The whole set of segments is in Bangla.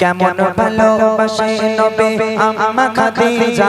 কেমন ভালোবাসে নবে? আম্মা খাদিজা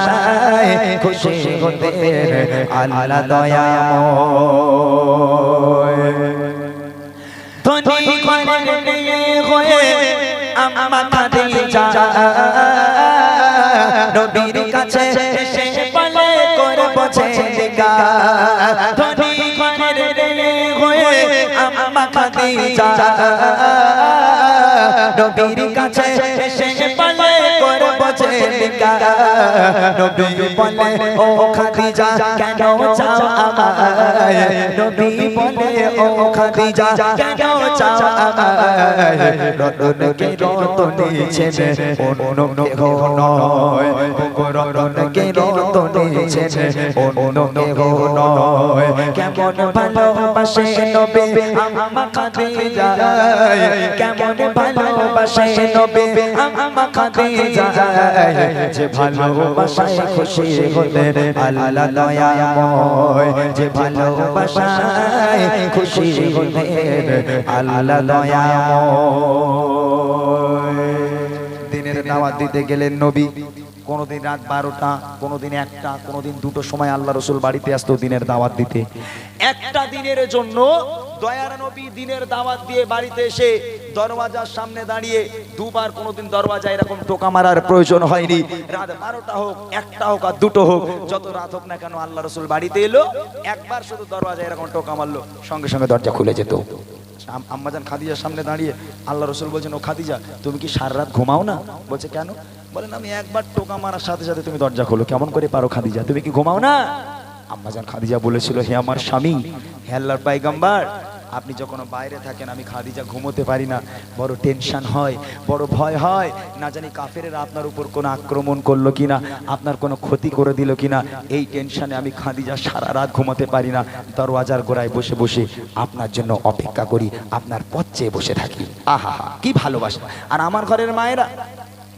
খুশি হতে আল্লাহ দয়াময়। ধনী ঘরের মেয়ে হয়ে আম্মা খাদিজা নবীর কাছে এসে বলে করব ছেলেকা ধনী ঘরের মেয়ে হয়ে আম্মা খাদিজা নবীর কাছে করব ছেলেকা নবী বলে, ও খাদিজা, কেন চাও আমায়? নবী বলে, ও খাদিজা, কেন চাও আমায়? রতনকে রতনে ছেড়ে অন্য কেহ নয়। অন্য কেহ নয় কেমন ভালোবাসে নবে আম্মা খাদিজা কেমন ভালোবাসে নবে আম্মা খাদিজা যে ভালোবাসায় খুশি হলে আল্লাহ দয়াময় যে ভালোবাসায় খুশি হলে আল্লাহ দয়াময়। দিনের দাওয়াত দিতে গেলেন নবী। কোনোদিন রাত বারোটা, কোনোদিন একটা, কোনোদিন দুটো সময় আল্লাহ রসুল বাড়িতে আসতো দিনের দাওয়াত দিতে। একটা দিনের জন্য দয়ার নবী দিনের দাওয়াত দিয়ে বাড়িতে এসে দরওয়াজার সামনে দাঁড়িয়ে দুবার কোনোদিন দরওয়াজা এরকম টোকা মারার প্রয়োজন হয়নি। রাত বারোটা হোক, একটা হোক আর দুটো হোক, যত রাত হোক না কেন আল্লাহ রসুল বাড়িতে এলো, একবার শুধু দরওয়াজা এরকম টোকা মারলো, সঙ্গে সঙ্গে দরজা খুলে যেত। আম- আম্মাজান খাদিজার সামনে দাঁড়িয়ে আল্লাহ রসুল বলছেন, ও খাদিজা, তুমি কি সারা রাত ঘুমাও না? বলছে, কেন? বলেন, আমি একবার টোকা মারার সাথে সাথে তুমি দরজা খোলো। কেমন করে পারো খাদিজা? তুমি কি ঘুমাও না? আম্মাজান খাদিজা বলেছিল, হে আমার স্বামী, হে আল্লাহর পাইগাম্বার আপনি যখন বাইরে থাকেন, আমি খাদিজা ঘুমোতে পারি না। বড় টেনশন হয়, বড় ভয় হয়। না জানি কাফেরেরা আপনার উপর কোনো আক্রমণ করল কিনা, আপনার কোনো ক্ষতি করে দিল কিনা। এই টেনশনে আমি খাদিজা সারা রাত ঘুমাতে পারি না। দরওয়াজার গোড়ায় বসে বসে আপনার জন্য অপেক্ষা করি, আপনার পথ চেয়ে বসে থাকি। আহা, কি ভালোবাসা। আর আমার ঘরের মায়েরা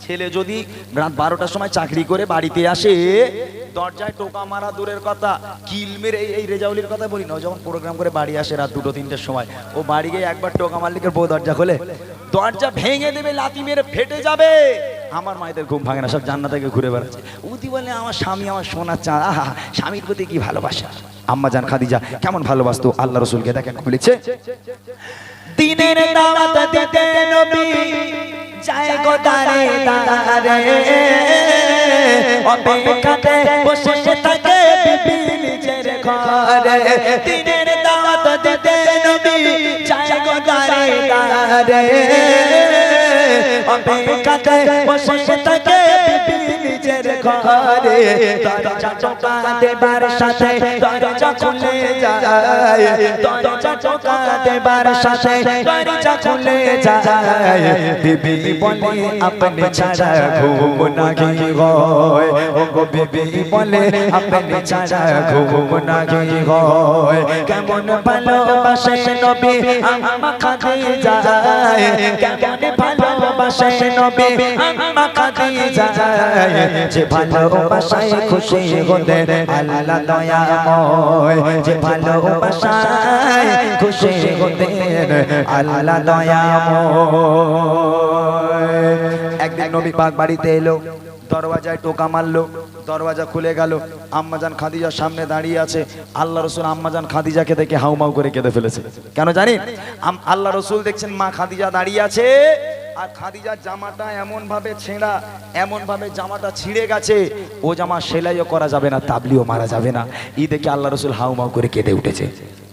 ছেলে যদি রাত বারোটার সময় চাকরি করে বাড়িতে আসে, দরজায় টোকা মারা দূরের কথা, কিল মেরে এই এই রেজাউলির কথা বলি না যখন প্রোগ্রাম করে বাড়ি আসে রাত দুটো, তিনটের সময়, ও বাড়ি গিয়ে একবার টোকা মারলিকে বউ দরজা খোলে? দরজা ভেঙে দেবে লাতি মেরে ফেটে যাবে। আমার মায়েদের ঘুম ভাঙে না, সব জান্না থেকে ঘুরে বেড়াচ্ছে। উদি বলে, আমার স্বামী আমার সোনার চা আহা, স্বামীর প্রতি কি ভালোবাসা? আম্মা জান খাদিজা, কেমন ভালোবাসতো আল্লাহ রসুলকে? দেখেন, খুলেছে। দিনের দাওয়াত দিতে নবী। যায় গো দারে দারে অপেক্ষাতে বসে থাকে বিবি নিজের ঘরে। দিনের দাওয়াত দিতে নবী চায় গো দারে দারে অপেক্ষাতে বসে থাকে বিবি ঘরে দরজা চোকা দেবার সাথে দরজা খুলে যায় দরজা চোকা দেবার সাথে দরজা খুলে যায়। বিবি বলে আপনি ছাড়া ঘুম নাহি হয়? ও গো বিবি বলে আপনি ছাড়া ঘুম নাহি হয়? কেমন ভালোবাসে নবী আম্মা খাদিজা? কেমন ভালোবাসে নবী আম্মা খাদিজা? যে ভালোবাসায় খুশি হলে আল্লাহ দয়াময় যে ভালোবাসায় খুশি হলে আল্লাহ দয়াময় একদিন নবী পাক বাড়িতে এলো দরওয়াজায় টোকা মারলো দরওয়াজা খুলে গেল আম্মাজান খাদিজার সামনে দাঁড়িয়ে আছে আল্লাহ রসুল আম্মাজান খাদিজাকে দেখে হাউমাউ করে কেঁদে ফেলেছে। কেন জানি আম- আল্লাহ রসুল দেখছেন মা খাদিজা দাঁড়িয়ে আছে আর খাদিজার জামাটা এমন ভাবে ছেঁড়া এমন ভাবে জামাটা ছিঁড়ে গেছে, ও জামা সেলাইও করা যাবে না, তাবলিও মারা যাবে না। ই দেখে আল্লাহ রসুল হাউমাউ করে কেঁদে উঠেছে।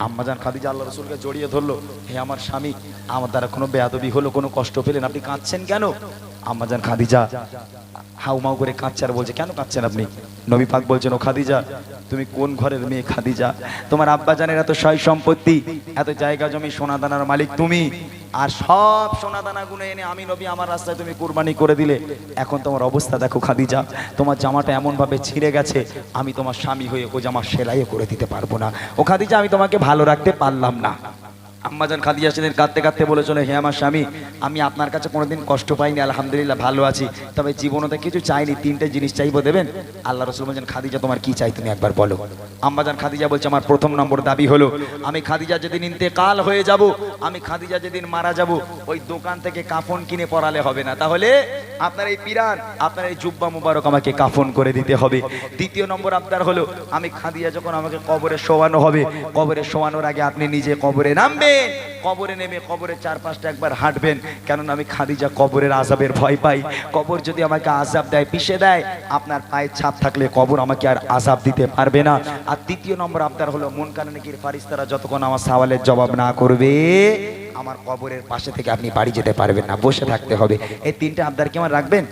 আম্মাজান খাদিজা আল্লাহ রসুলকে জড়িয়ে ধরলো, হে আমার স্বামী, আমার দ্বারা কোনো বেয়াদবি হলো, কোনো কষ্ট পেলেন, আপনি কাঁদছেন কেন? আম্মাজান খাদিজা হাউমাউ করে কাঁদছে আর বলছে, কেন কাঁদছেন আপনি? নবী পাক বলছেন, ও খাদিজা, তুমি কোন ঘরের মেয়ে খাদিজা? তোমার আব্বা জানের এত সয় সম্পত্তি, এত জায়গা জমি, সোনাদানার মালিক তুমি। আর সব সোনাদানা গুলো এনে আমি নবী, আমার রাস্তায় তুমি কুরবানি করে দিলে। এখন তোমার অবস্থা দেখো খাদিজা, তোমার জামাটা এমন ভাবে ছিঁড়ে গেছে, আমি তোমার স্বামী হয়ে ও জামা সেলাইও করে দিতে পারব না। ও খাদিজা, আমি তোমাকে ভালো রাখতে পারলাম না। আম্মাজান খাদিজা সেদিন কাঁদতে কাঁদতে বলেছিল হে আমার স্বামী, আমি আপনার কাছে কোনোদিন কষ্ট পাইনি, আলহামদুলিল্লাহ ভালো আছি। তবে জীবনতে কিছু চাইনি, তিনটে জিনিস চাইব দেবেন? আল্লাহ রসুল বলছেন, খাদিজা, তোমার কি চাই তুমি একবার বলো। আম্মাজান খাদিজা বলছে, আমার প্রথম নম্বর দাবি হলো, আমি খাদিজা যেদিন ইন্তেকাল হয়ে যাব, আমি খাদিজা যেদিন মারা যাব, ওই দোকান থেকে কাফন কিনে পরালে হবে না। তাহলে আপনার এই পিরান, আপনার এই জুব্বা মুবারক আমাকে কাফন করে দিতে হবে। দ্বিতীয় নম্বর আপনার হলো, আমি খাদিজা যখন আমাকে কবরে শোয়ানো হবে, কবরে শোয়ানোর আগে আপনি নিজে কবরে নামবেন কবরে নেমে কবরে চার পাঁচটা একবার হাঁটবেন। কেননা আমি খাদিজা কবরের আজাবের ভয় পাই। কবর যদি আমাকে আজাব দেয়, পিষে দেয়, আপনার পায়ের ছাপ থাকলে কবর আমাকে আর আজাব দিতে পারবে না। আর দ্বিতীয় নম্বর আপনার হলো মন কানে কি ফারিস্তারা যতক্ষণ আমার সওয়ালের জবাব না করবে আমার কবরের পাশে থেকে আপনি বাড়ি যেতে পারবেন না, বসে থাকতে হবে। এই তিনটে আবদার কি আমার রাখবেন?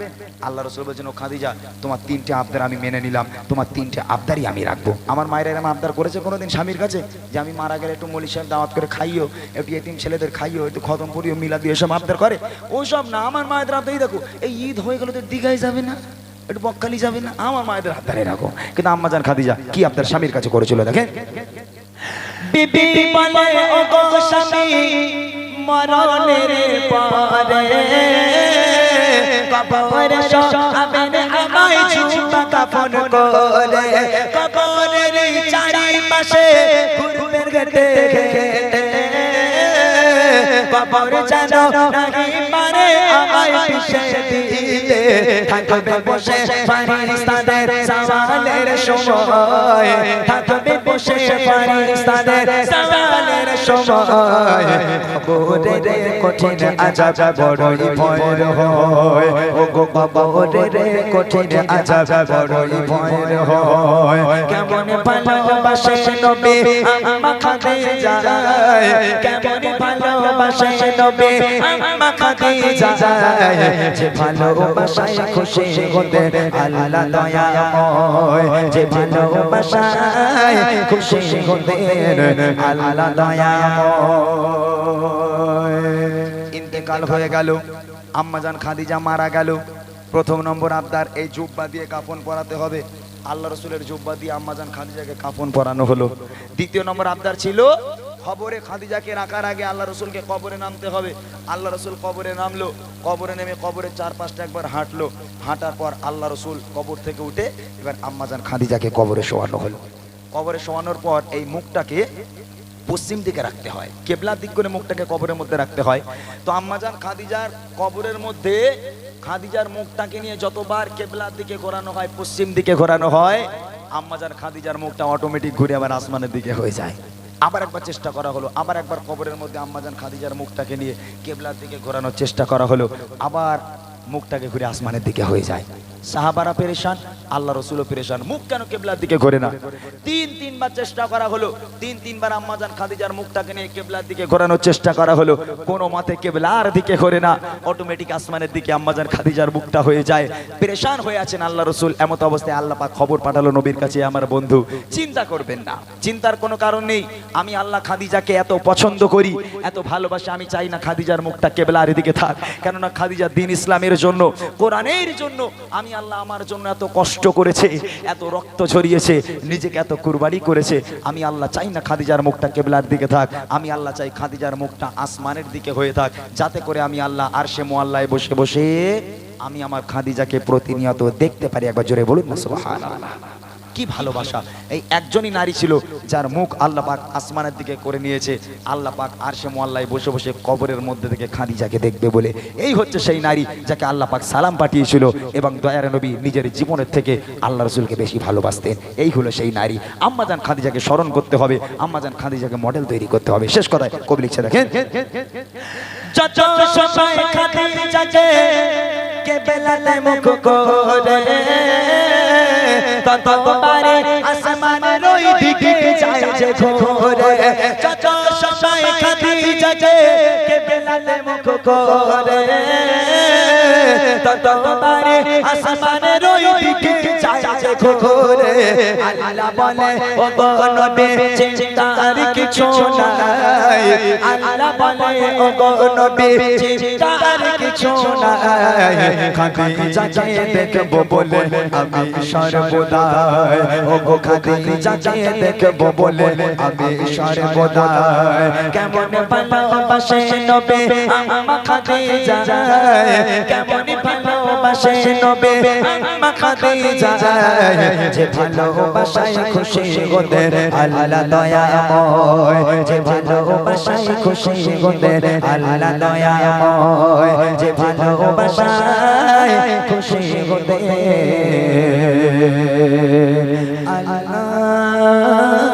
আল্লাহ রসুল বলছেন, ও খাদিজা, তোমার তিনটে আবদার আমি মেনে নিলাম, তোমার তিনটে আবদারই আমি রাখব। আমার মায়ের এরম আবদার করেছে কোনোদিন স্বামীর কাছে? যে আমি মারা গেলে একটু মলি সাহেব দাওয়াত করে খাইও, একটু এতিম ছেলেদের খাইও, একটু খতম করিও মিলা দিয়ে এসব আবদার করে? ওসব না, আমার মায়েদের আবদারই দেখো, এই ঈদ হয়ে গেলে তো দীঘায় যাবে না, একটু বকখালি যাবে না, আমার মায়েদের আবদারে রাখো কিন্তু আম্মাজান খাদিজা, কি আবদার স্বামীর কাছে করেছিল দেখেন? বিবি স্বামী মরণের পরে। কবর সবেন আমায় কাপন করে। কবরের চারিপাশে ঘুরবেন গেটে। কবর জানো, নাহি আমায় পিছে দিতে থাকবে বসে ফারিস্তাদের সওয়ালের সময়। থাকবে বসে ফারিস্তাদের সওয়ালের সময়। কবরের কঠিন আজাব বড়ই ভয়ের হয়। ও গো কবরের কঠিন আজাব বড়ই ভয়ের হয়। কেমন ভালোবাসে নবী, আম্মা খাদিজা। কেমন খাদিজা। ইন্তেকাল হয়ে গেল আম্মাজান খাদিজা মারা গেল। প্রথম নম্বর আবদার, এই জুব্বা দিয়ে কাপন পরাতে হবে। আল্লাহ রসুলের জুব্বা দিয়ে আম্মাজান খাদিজাকে কাফন পরানো হলো। দ্বিতীয় নম্বর আবদার ছিল খবরে খাদিজাকে রাখার আগে আল্লাহ রসুলকে কবরে নামতে হবে। আল্লাহ রসুল কবরে নামলো, কবরে নেমে কবরে চার পাঁচটা একবার হাঁটলো। হাঁটার পর আল্লাহ রসুল কবর থেকে উঠে এবার আম্মাজান খাদিজাকে কবরে শোয়ানো হলো। কবরে শোয়ানোর পর এই মুখটাকে পশ্চিম দিকে রাখতে হয়। কেবলার দিক করে মুখটাকে কবরের মধ্যে রাখতে হয়। তো আম্মাজান খাদিজার কবরের মধ্যে খাদিজার মুখটাকে নিয়ে যতবার কেবলার দিকে ঘোরানো হয়, পশ্চিম দিকে ঘোরানো হয়, আম্মাজান খাদিজার মুখটা অটোমেটিক ঘুরে আবার আসমানের দিকে হয়ে যায়। আবার একবার চেষ্টা করা হলো, আবার একবার কবরের মধ্যে আম্মাজান খাদিজার মুখটাকে নিয়ে কেবলার দিকে ঘোরানোর চেষ্টা করা হলো, আবার মুখটাকে ঘুরে আসমানের দিকে হয়ে যায়। সাহাবারা পেরেশান, আল্লাহ রসুলও পেরেশান। মুখ কেন কেবলার দিকে ঘোরে না? তিন, তিনবার চেষ্টা করা হলো। তিন, তিনবার আম্মাজান খাদিজার মুখটাকে নিয়ে কেবলার দিকে ঘোরানোর চেষ্টা করা হলো। কোনো মতে কেবলার দিকে ঘোরে না। অটোমেটিক আসমানের দিকে আম্মাজান খাদিজার মুখটা হয়ে যায়। পেরেশান হয়ে আছেন আল্লাহ রসুল। এমত অবস্থায় আল্লাহ পাক খবর পাঠালো নবীর কাছে, আমার বন্ধু। চিন্তা করবেন না। চিন্তার কোনো কারণ নেই। আমি আল্লাহ খাদিজাকে এত পছন্দ করি, এত ভালোবাসি আমি চাই না খাদিজার মুখটা কেবলার দিকে থাক। কেননা খাদিজা দিন ইসলামের জন্য, কোরআনের জন্য আমি আল্লাহ আমার জন্য এত কষ্ট করেছে, এত রক্ত ঝরিয়েছে, নিজেকে এত কুরবানি করেছে। আমি আল্লাহ চাই না খাদিজার মুখটা কেবলার দিকে থাক, আমি আল্লাহ চাই খাদিজার মুখটা আসমানের দিকে হয়ে থাক, যাতে করে আমি আল্লাহ আর সে মোয়াল্লায় বসে বসে আমি আমার খাদিজাকে প্রতিনিয়ত দেখতে পারি। একবার জোরে বলুন না কি ভালোবাসা? এই একজনই নারী ছিল যার মুখ আল্লাহ পাক আসমানের দিকে করে নিয়েছে। আল্লাহ পাক আর সে মোয়াল্লায় বসে বসে কবরের মধ্যে থেকে খাদিজাকে দেখবে বলে। এই হচ্ছে সেই নারী যাকে আল্লাহ পাক সালাম পাঠিয়েছিল এবং দয়ার নবী নিজের জীবনের থেকে আল্লাহ রসুলকে বেশি ভালোবাসতেন। এই হলো সেই নারী। আম্মাজান খাদিজাকে স্মরণ করতে হবে। আম্মাজান খাদিজাকে মডেল তৈরি করতে হবে। শেষ কথায় কবি লিখছে দেখেন। কেবলাতে মুখ করে ততবারে আসমানের ওই দিকে যায় যে ঘোরে যত সময় খাদিজাকে কেবলাতে মুখ করে ততবারে আসমানের ওই দিকে যায় আল্লাহ বলে, ও নবী, চিন্তার কিছু নাই। আল্লাহ বলে, ও নবী, চিন্তার কিছু নাই। খাদিজাকে দেখব বলে, আমি সর্বদা ও গো খাদিজাকে দেখব বলে, আমি সর্বদা কেমন ভালোবাসে নবে আমা খাদিজা কেমন ভালোবাসে নবে আমা খাদিজা যে ভালোবাসায় খুশি গোদের আল্লাহ দয়াময় যে ভালোবাসায় খুশি গোদের আল্লাহ দয়াময় যে ভালোবাসায় খুশি গোদের আল্লাহ